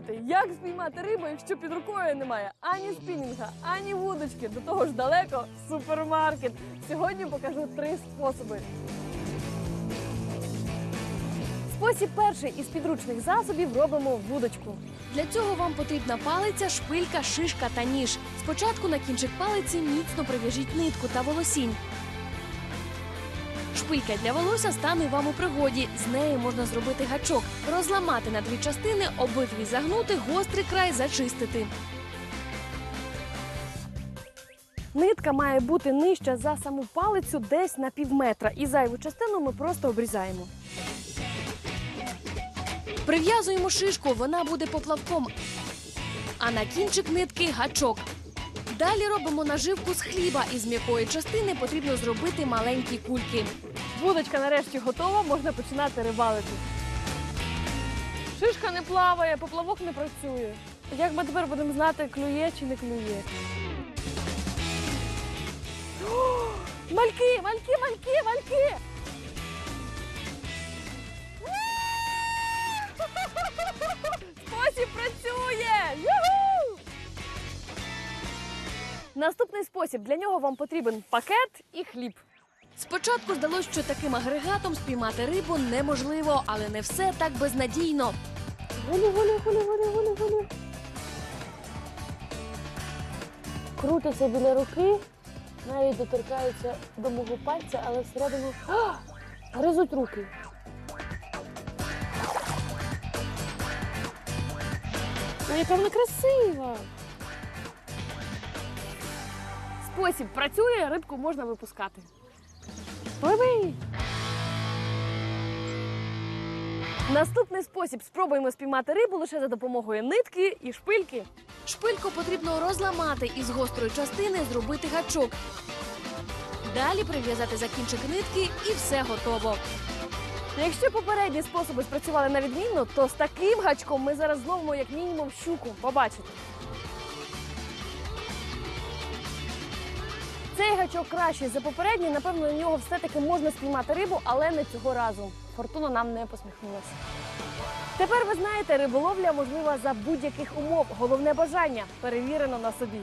здивуєте, як спіймати рибу, якщо під рукою немає ані спінінга, ані вудочки. До того ж далеко супермаркет. Сьогодні покажу три способи. Спосіб перший із підручних засобів робимо вудочку. Для цього вам потрібна палиця, шпилька, шишка та ніж. Спочатку на кінчик палиці міцно прив'яжіть нитку та волосінь. Шпилька для волосся стане вам у пригоді. З неї можна зробити гачок, розламати на дві частини, обидві загнути, гострий край зачистити. Нитка має бути нижча за саму палицю десь на пів метра. І зайву частину ми просто обрізаємо. Прив'язуємо шишку, вона буде поплавком. А на кінчик нитки гачок. Далі робимо наживку з хліба. Із м'якої частини потрібно зробити маленькі кульки. Вудочка нарешті готова, можна починати рибалити. Шишка не плаває, поплавок не працює. Як ми тепер будемо знати, клює чи не клює? Мальки, мальки, мальки, мальки! Спосіб працює! Наступний спосіб. Для нього вам потрібен пакет і хліб. Спочатку здалось, що таким агрегатом спіймати рибу неможливо, але не все так безнадійно. Гулі, гулі, гулі, гулі, гулі, гулі. Крутиться біля руки, навіть доторкається до мого пальця, але всередину А! гризуть руки. Ну, яка вона красива. Спосіб працює, рибку можна випускати. Пливи! Наступний спосіб спробуємо спіймати рибу лише за допомогою нитки і шпильки. Шпильку потрібно розламати і з гострої частини зробити гачок. Далі прив'язати за кінчик нитки і все готово. Якщо попередні способи спрацювали на відмінно, то з таким гачком ми зараз зловимо як мінімум щуку. Побачите. Цей гачок кращий за попередній. Напевно, на нього все-таки можна спіймати рибу, але не цього разу. Фортуна нам не посміхнулася. Тепер ви знаєте, риболовля можлива за будь-яких умов. Головне бажання перевірено на собі.